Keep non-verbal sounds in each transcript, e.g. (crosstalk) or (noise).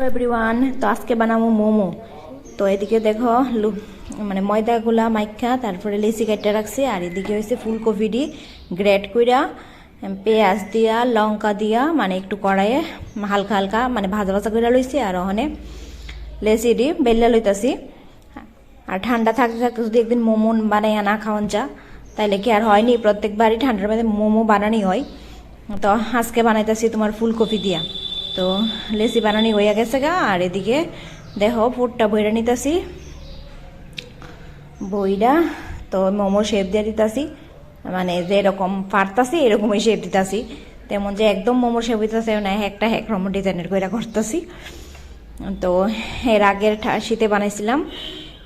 Everyone তো আজকে বানাবো মোমো। তো এদিকে দেখো মানে ময়দাগুলা মাইখা, তারপরে লেসি কাটটা রাখছি, আর এদিকে হয়েছে ফুলকপি ডি গ্রেট কইরা পেঁয়াজ দিয়া, লঙ্কা দিয়া মানে একটু কড়াইয়ে হালকা হালকা মানে ভাজা ভাজা করে লইছি, আর ওখানে লেসি ডি বেল্লা লইতাছি। আর ঠান্ডা থাকতে থাকতে যদি একদিন মোমো বানাইয়া না খাওয়ান চা তাইলে কি আর হয়নি? প্রত্যেকবারই ঠান্ডার মধ্যে মোমো বানানি হয়। তো আজকে বানাইতেছি তোমার ফুলকপি দিয়া। তো লেসি বানানি হইয়া গেছে গা, আর এদিকে দেখো ফুটটা বইরা নিতেছি। বইরা তো মোমো শেপ দিয়ে দিতাছি। মানে যেরকম পারতাছি, এরকমই শেপ দিতাছি। তেমন যে একদম মোমো শেপ হইতাছে না, একটা এক রকম ডিজাইনের কইরা করতেছি। তো এর আগের শীতে বানাইছিলাম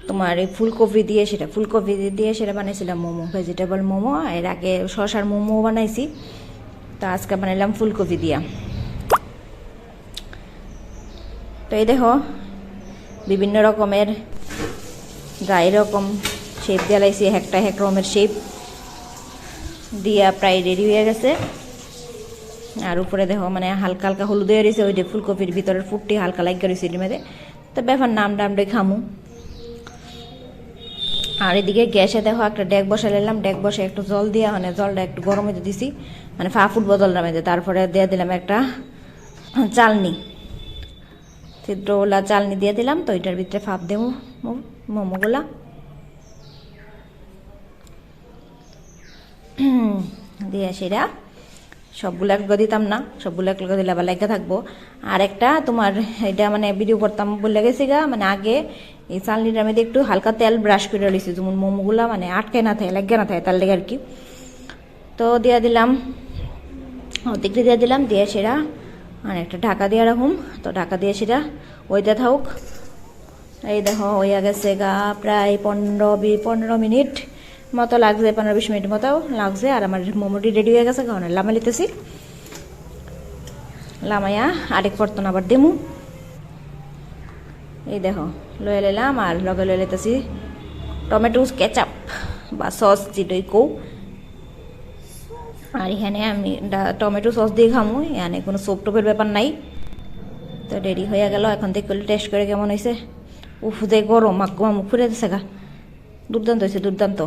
তোমার এই ফুলকপি দিয়ে সেটা, ফুলকপি দিয়ে সেটা বানাইছিলাম মোমো ভেজিটেবল মোমো। এর আগে শশার মোমো বানাইছি। তো আজকে বানাইলাম ফুলকপি দিয়া। তো এই দেখো, বিভিন্ন রকমের যা এরকম শেপ দিয়ে লাইছি একটা এক রকমের শেপ দিয়া প্রায় রেডি হয়ে গেছে। আর উপরে দেখো মানে হালকা হালকা হলুদ হয়ে রয়েছে ওই যে ফুলকপির ভিতরের ফুটটি হালকা লাইক রয়েছে এটির মধ্যে। তো ব্যাপার নাম ডামডে খামু। আর এদিকে গ্যাসে দেখো, একটা ডেক বসে নিলাম, ডেক বসে একটু জল দিয়ে মানে জলটা একটু গরম হতে দিছি মানে ফা ফুটবো জলটার মধ্যে তারপরে দিয়ে দিলাম একটা চালনি। ছিদ্রওয়ালা চালনি দিয়ে দিলাম, তো এটার ভিতরে ফাপ দেবো। মোমোগুলা। (clears throat) দিয়ে সেটা সবগুলো একলগে দিতাম না, সবগুলো একলগে দিলে আবার লেগে থাকব। আর একটা তোমার, এটা মানে ভিডিও করতাম বলে গেছি গা মানে আগে এই চালনিটার মধ্যে একটু হালকা তেল ব্রাশ করে রয়েছে যেমন মোমোগুলা মানে আটকে না থাকে লেগে না থাকে তার লেগে আর কি। তো দিয়ে দিলাম অর্ধেকটা দিয়ে দিলাম, দিয়ে সেটা আর একটা ঢাকা দিয়ে রাখুম। তো ঢাকা দিয়ে সেটা ওইটা থাকুক। এই দেখো, হইয়া গেছে গা, প্রায় পনেরো বি, পনেরো মিনিট মতো লাগছে, পনেরো বিশ মিনিট মতো লাগছে। আর আমার মোমোটি রেডি হয়ে গেছে, কারণ লামা লিতেছি লামাইয়া আরেক পরতন আবার দেমু। এই দেখো, লয়ে নিলাম আর লগে লয়ে লিতেছি টমেটো কেচাপ বা সস যেটাই কৌ আর এখানে আমি টমেটো সস দিয়ে খামু। এখানে কোনো সোপ টোপের ব্যাপার নাই। তো রেডি হয়ে গেল, এখন থেকে টেস্ট করে কেমন হয়েছে উফ দে গরম মাগ্গো মুখ ফুরে দিছে গা। দুর্দান্ত হয়েছে দুর্দান্ত।